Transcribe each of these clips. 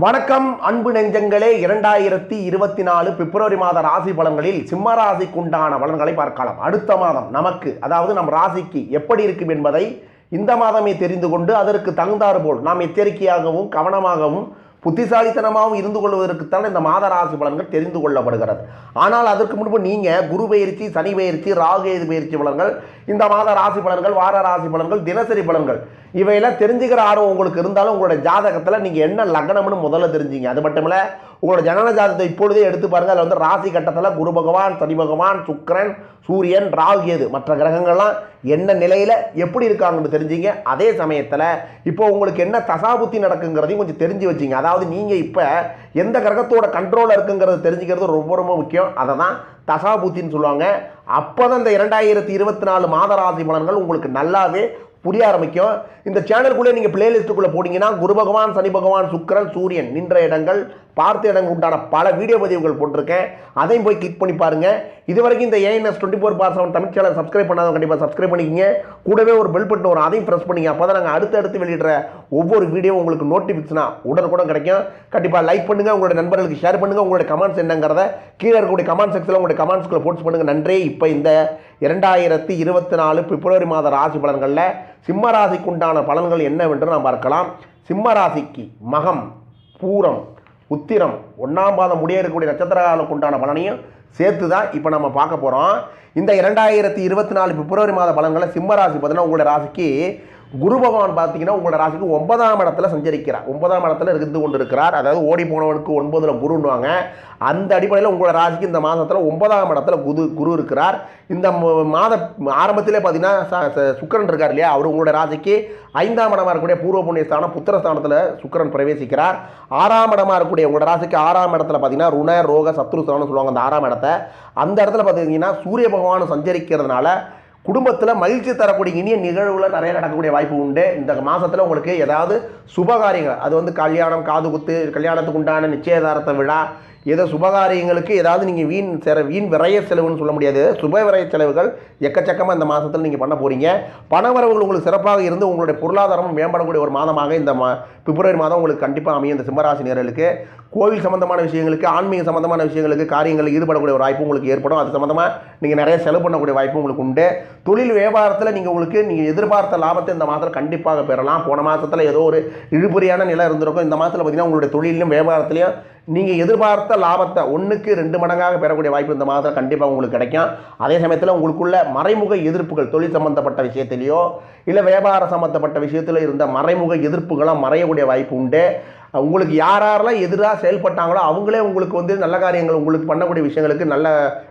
வணக்கம் அன்பு நெஞ்சங்களே. இரண்டாயிரத்தி இருபத்தி நாலு பிப்ரவரி மாத ராசி பலன்களில் சிம்ம ராசிக்குண்டான பலன்களை பார்க்கலாம். அடுத்த மாதம் நமக்கு அதாவது நம் ராசிக்கு எப்படி இருக்கும் என்பதை இந்த மாதமே தெரிந்து கொண்டு அதற்கு தகுந்தாறு போல் நாம் எச்சரிக்கையாகவும் கவனமாகவும் புத்திசாலித்தனமாகவும் இருந்து கொள்வதற்குத்தான் இந்த மாத ராசி பலன்கள் தெரிந்து கொள்ளப்படுகிறது. ஆனால் அதற்கு முன்பு நீங்கள் குரு பயிற்சி சனி பயிற்சி ராகு எது பயிற்சி பலன்கள் இந்த மாத ராசி பலன்கள் வார ராசி பலன்கள் தினசரி பலன்கள் இவையெல்லாம் தெரிஞ்சுக்கிற ஆர்வம் உங்களுக்கு இருந்தாலும் உங்களோட ஜாதகத்தில் நீங்கள் என்ன லக்னம்னு முதல்ல தெரிஞ்சுங்க. அது மட்டும் இல்லை உங்களோட ஜனன ஜாதகத்தை இப்பொழுதே எடுத்து பாருங்கள் அதில் வந்து ராசி கட்டத்தில் குரு பகவான் சனி பகவான் சுக்கிரன் சூரியன் ராகு எது மற்ற கிரகங்கள்லாம் என்ன நிலையில் எப்படி இருக்காங்கன்னு தெரிஞ்சிங்க. அதே சமயத்தில் இப்போ உங்களுக்கு என்ன தசாபுத்தி நடக்குங்கிறதையும் கொஞ்சம் தெரிஞ்சு வச்சிங்க. அதாவது நீங்கள் இப்போ எந்த கிரகத்தோட கண்ட்ரோலில் இருக்குங்கிறத தெரிஞ்சுக்கிறது ரொம்ப ரொம்ப முக்கியம். அதை தான் தசாபுத்தின்னு சொல்லுவாங்க. அப்போ தான் இந்த இரண்டாயிரத்தி இருபத்தி நாலு மாத ராசி பலன்கள் உங்களுக்கு நல்லாவே புரிய ஆரம்பிக்கும். இந்த சேனலுக்குள்ளே நீங்கள் பிளேலிஸ்ட்டுக்குள்ளே போனீங்கன்னா குரு பகவான் சனி பகவான் சுக்கிரன் சூரியன் நின்ற இடங்கள் பார்த்த இடங்கள் உண்டான பல வீடியோ பதிவுகள் போட்டிருக்கேன். அதையும் போய் கிளிக் பண்ணி பாருங்கள் இது வரைக்கும் இந்த ANS twenty four bar seven Tamil channel subscribe பண்ணாதவங்க கண்டிப்பாக சப்ஸ்கிரைப் பண்ணிக்கிங்க. கூடவே ஒரு பெல் பட்டன் வரும். அதையும் ப்ரெஸ் பண்ணிங்க. அப்போ தான் நாங்கள் அடுத்தடுத்து அடுத்து வெளியிடுற ஒவ்வொரு வீடியோ உங்களுக்கு நோட்டிஃபிகேஷனாக உடனுக்குடன் கிடைக்கும். கண்டிப்பாக லைக் பண்ணுங்கள் உங்களோட நண்பர்களுக்கு ஷேர் பண்ணுங்கள் உங்களோட கமெண்ட்ஸ் என்னங்கிறத கீழே இருக்கக்கூடிய கமெண்ட் செக்ஷனில் உங்களுடைய கமெண்ட்ஸ்க்குள்ள போஸ்ட் பண்ணுங்கள் நன்றி. இப்போ இந்த இரண்டாயிரத்தி இருபத்தி நாலு பிப்ரவரி மாத ராசி பலன்களில் சிம்மராசிக்கு உண்டான பலன்கள் என்னவென்று நாம் பார்க்கலாம். சிம்ம ராசிக்கு மகம் பூரம் உத்திரம். ஒன்றாம் பாதம் முடிய இருக்கக்கூடிய நட்சத்திரங்களுக்கு உண்டான பலனையும் சேர்த்து தான் இப்போ நம்ம பார்க்க போகிறோம் இந்த இரண்டாயிரத்தி இருபத்தி நாலு பிப்ரவரி மாத பலன்களை சிம்ம ராசி பார்த்தீங்கன்னா உங்களோட ராசிக்கு குரு பகவான் பார்த்தீங்கன்னா உங்களோட ராசிக்கு ஒன்பதாம் இடத்துல சஞ்சரிக்கிறார். ஒன்பதாம் இடத்துல இருந்து கொண்டு இருக்கிறார் அதாவது ஓடி போனவனுக்கு ஒன்பதுல குருன்னுவாங்க. அந்த அடிப்படையில் உங்களோட ராசிக்கு இந்த மாதத்தில் ஒன்பதாம் இடத்துல குரு குரு இருக்கிறார். இந்த மாத ஆரம்பத்திலே பார்த்தீங்கன்னா ச- ச- சுக்கிரன் இருக்கார் இல்லையா? அவர் உங்களோட ராசிக்கு ஐந்தாம் இடமாக இருக்கக்கூடிய பூர்வ புண்ணியஸ்தானம் புத்திரஸ்தானத்தில் சுக்கிரன் பிரவேசிக்கிறார். ஆறாம் இடமாக இருக்கக்கூடிய உங்களோட ராசிக்கு ஆறாம் இடத்துல பார்த்தீங்கன்னா ருண ரோக சத்ருஸ்தானம் சொல்லுவாங்க அந்த ஆறாம் இடத்த. அந்த இடத்துல பார்த்தீங்கன்னா சூரிய பகவான் சஞ்சரிக்கிறதுனால குடும்பத்தில் மகிழ்ச்சி தரக்கூடிய இனிய நிகழ்வுல நிறைய நடக்கக்கூடிய வாய்ப்பு உண்டு. இந்த மாதத்தில் உங்களுக்கு ஏதாவது சுபகாரியங்கள் அது வந்து கல்யாணம் காது குத்து கல்யாணத்துக்கு உண்டான நிச்சயதார்த்த விழா ஏதோ சுபகாரியங்களுக்கு ஏதாவது நீங்கள் வீண் செல வீண் விரைய செலவுன்னு சொல்ல முடியாது. சுப விரைய செலவுகள் எக்கச்சக்கமாக இந்த மாதத்தில் நீங்கள் பண்ண போகிறீங்க பணவரவுகள் உங்களுக்கு சிறப்பாக இருந்து உங்களுடைய பொருளாதாரம் மேம்படக்கூடிய ஒரு மாதமாக இந்த மா பிப்ரவரி மாதம் உங்களுக்கு கண்டிப்பாக அமையும் இந்த சிம்மராசி நேரலுக்கு கோவில் சம்பந்தமான விஷயங்களுக்கு ஆன்மீக சம்பந்தமான விஷயங்களுக்கு காரியங்களில் ஈடுபடக்கூடிய ஒரு வாய்ப்பு உங்களுக்கு ஏற்படும். அது சம்மந்தமாக நீங்கள் நிறைய செலவு பண்ணக்கூடிய வாய்ப்பு உங்களுக்கு உண்டு. தொழில் வியாபாரத்தில் நீங்கள் உங்களுக்கு நீங்கள் எதிர்பார்த்த லாபத்தை இந்த மாதத்தில் கண்டிப்பாக பெறலாம். போன மாதத்தில் ஏதோ ஒரு இழுபறியான நிலை இருந்திருக்கும். இந்த மாதத்தில் பார்த்தீங்கன்னா உங்களுடைய தொழிலும் வியாபாரத்திலையும் நீங்கள் எதிர்பார்த்த லாபத்தை ஒன்றுக்கு ரெண்டு மடங்காக பெறக்கூடிய வாய்ப்பு இந்த மாதம் கண்டிப்பாக உங்களுக்கு கிடைக்கும். அதே சமயத்தில் உங்களுக்குள்ள மறைமுக எதிர்ப்புகள் தொழில் சம்பந்தப்பட்ட விஷயத்திலையோ இல்லை வியாபார சம்பந்தப்பட்ட விஷயத்தில் இருந்த மறைமுக எதிர்ப்புகளாக மறையக்கூடிய வாய்ப்பு உண்டு. உங்களுக்கு யார் யாரெல்லாம் எதிராக செயல்பட்டாங்களோ அவங்களே உங்களுக்கு வந்து நல்ல காரியங்கள் உங்களுக்கு பண்ணக்கூடிய விஷயங்களுக்கு நல்ல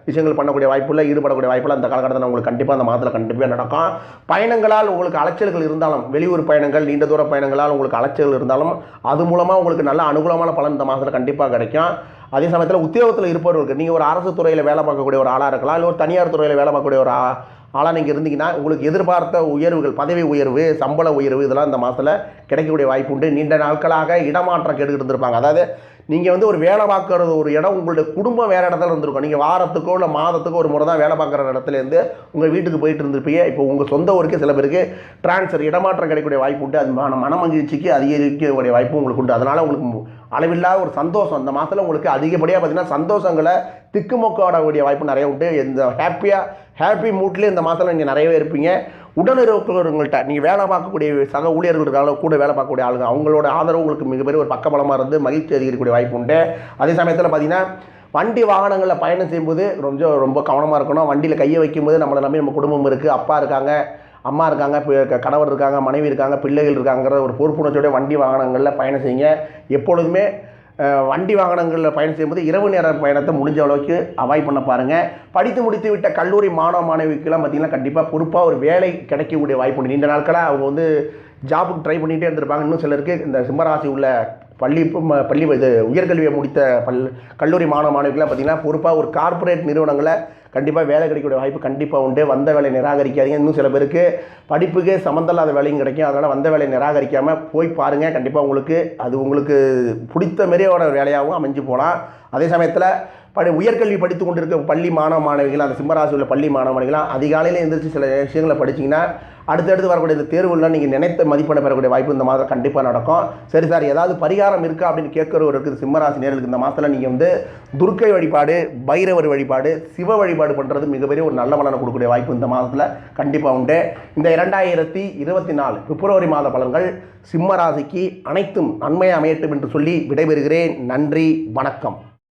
விஷயங்கள் பண்ணக்கூடிய வாய்ப்புள்ள ஈடுபடக்கூடிய வாய்ப்புள்ள அந்த காலகட்டத்தில் உங்களுக்கு கண்டிப்பாக அந்த மாதத்தில் கண்டிப்பாக நடக்கும். பயணங்களால் உங்களுக்கு அலைச்சல்கள் இருந்தாலும் வெளியூர் பயணங்கள் நீண்ட தூர பயணங்களால் உங்களுக்கு அலைச்சல்கள் இருந்தாலும் அது மூலமாக உங்களுக்கு நல்ல அனுகூலமான பலன் இந்த மாதத்தில் கண்டிப்பாக கிடைக்கும். அதே சமயத்தில் உத்தியோகத்தில் இருப்பவர்களுக்கு நீங்கள் ஒரு அரசு துறையில் வேலை பார்க்கக்கூடிய ஒரு ஆளாக இருக்கலாம் இல்லை ஒரு தனியார் துறையில் வேலை பார்க்கக்கூடிய ஒரு ஆனால் நீங்கள் இருந்தீங்கன்னா உங்களுக்கு எதிர்பார்த்த உயர்வுகள் பதவி உயர்வு சம்பள உயர்வு இதெல்லாம் இந்த மாதத்தில் கிடைக்கக்கூடிய வாய்ப்பு உண்டு. நீண்ட நாட்களாக இடமாற்றம் கேட்டுக்கிட்டு இருந்திருப்பாங்க. அதாவது நீங்கள் வந்து ஒரு வேலை பார்க்குறது ஒரு இடம் உங்களுடைய குடும்பம் வேறு இடத்துல இருந்திருக்கும். நீங்கள் வாரத்துக்கோ இல்லை மாதத்துக்கோ ஒரு முறை தான் வேலை பார்க்குற இடத்துலேருந்து உங்கள் வீட்டுக்கு போயிட்டு இருந்திருப்பீங்க. இப்போ உங்கள் சொந்த ஊருக்கு சில பேருக்கு டிரான்ஸ்ஃபர் இடமாற்றம் கிடைக்கக்கூடிய வாய்ப்பு உண்டு. அது மன மன மகிழ்ச்சிக்கு அதிகரிக்கக்கூடிய வாய்ப்பு உங்களுக்கு உண்டு. அதனால் உங்களுக்கு அளவில்லாத ஒரு சந்தோஷம். அந்த மாதத்தில் உங்களுக்கு அதிகப்படியாக பார்த்தீங்கன்னா சந்தோஷங்களை திக்குமொக்காடக்கூடிய வாய்ப்பு நிறைய உண்டு. இந்த ஹாப்பியாக ஹாப்பி மூட்லேயே இந்த மாதத்தில் நீங்கள் நிறையவே இருப்பீங்க. உடனிருப்பவர்கள்ட்ட நீங்கள் வேலை பார்க்கக்கூடிய சக ஊழியர்கள் இருக்காங்களோ கூட வேலை பார்க்கக்கூடிய ஆளுங்க அவங்களோட ஆதரவு உங்களுக்கு மிகப்பெரிய ஒரு பக்கபலமாக இருந்து மகிழ்ச்சி அதிகரிக்கக்கூடிய வாய்ப்பு உண்டு. அதே சமயத்தில் பார்த்தீங்கன்னா வண்டி வாகனங்களில் பயணம் செய்யும்போது ரொம்ப ரொம்ப கவனமாக இருக்கணும். வண்டியில் கையை வைக்கும்போது நம்மளை நம்பி நம்ம குடும்பம் இருக்குது அப்பா இருக்காங்க. அம்மா இருக்காங்க கணவர் இருக்காங்க மனைவி இருக்காங்க பிள்ளைகள் இருக்காங்கிற ஒரு பொறுப்புணர்ச்சியோட வண்டி வாகனங்களில் பயணம் செய்யுங்க. எப்பொழுதுமே வண்டி வாகனங்களில் பயணம் செய்யும்போது இரவு நேர பயணத்தை முடிஞ்ச அளவுக்கு அவாய்ட் பண்ண பாருங்கள் படித்து முடித்து விட்ட கல்லூரி மாணவ மாணவிக்கெல்லாம் பார்த்தீங்கன்னா கண்டிப்பாக பொறுப்பாக ஒரு வேலை கிடைக்கக்கூடிய வாய்ப்பு உண்டு. நீண்ட நாட்களாக அவங்க வந்து ஜாபுக்கு ட்ரை பண்ணிகிட்டே இருந்திருப்பாங்க. இன்னும் சிலருக்கு இந்த சிம்மராசி உள்ள பள்ளி ம- பள்ளி இது உயர்கல்வியை முடித்த பல் கல்லூரி மாணவ மாணவிக்கெல்லாம் பார்த்தீங்கன்னா பொறுப்பாக ஒரு கார்ப்பரேட் நிறுவனங்களை கண்டிப்பாக வேலை கிடைக்கக்கூடிய வாய்ப்பு கண்டிப்பாக உண்டு. வந்த வேலையை நிராகரிக்காதீங்க. இன்னும் சில பேருக்கு படிப்புக்கு சம்மந்தமில்லாத வேலையும் கிடைக்கும். அதனால் வந்த வேலையை நிராகரிக்காமல் போய் பாருங்கள் கண்டிப்பாக உங்களுக்கு அது உங்களுக்கு பிடித்த மாரியோட வேலையாகவும் அமைஞ்சு போகலாம் அதே சமயத்தில் படி உயர்கல்வி படித்து கொண்டிருக்க பள்ளி மாணவ மாணவிகள் அந்த சிம்மராசி உள்ள பள்ளி மாணவ மாணவிகளாம் அதிகாலையில் எழுந்திரிச்சு சில விஷயங்களை படிச்சீங்கன்னா அடுத்தடுத்து வரக்கூடிய இந்த தேர்வுலாம் நீங்கள் நினைத்த மதிப்பெண்ணை பெறக்கூடிய வாய்ப்பு இந்த மாதம் கண்டிப்பாக நடக்கும். சரி சார் ஏதாவது பரிகாரம் இருக்கா அப்படின்னு கேட்குறவருக்கு சிம்மராசி நேர்களுக்கு. இந்த மாதத்தில் நீங்கள் வந்து துர்க்கை வழிபாடு பைரவர் வழிபாடு சிவ வழிபாடு பண்ணுறது மிகப்பெரிய ஒரு நல்ல பலனை கொடுக்கக்கூடிய வாய்ப்பு இந்த மாதத்தில் கண்டிப்பாக உண்டு. இந்த இரண்டாயிரத்தி இருபத்தி நாலு பிப்ரவரி மாத பலன்கள் சிம்ம ராசிக்கு அனைத்தும் நன்மையாக அமையட்டும் என்று சொல்லி விடைபெறுகிறேன். நன்றி வணக்கம்.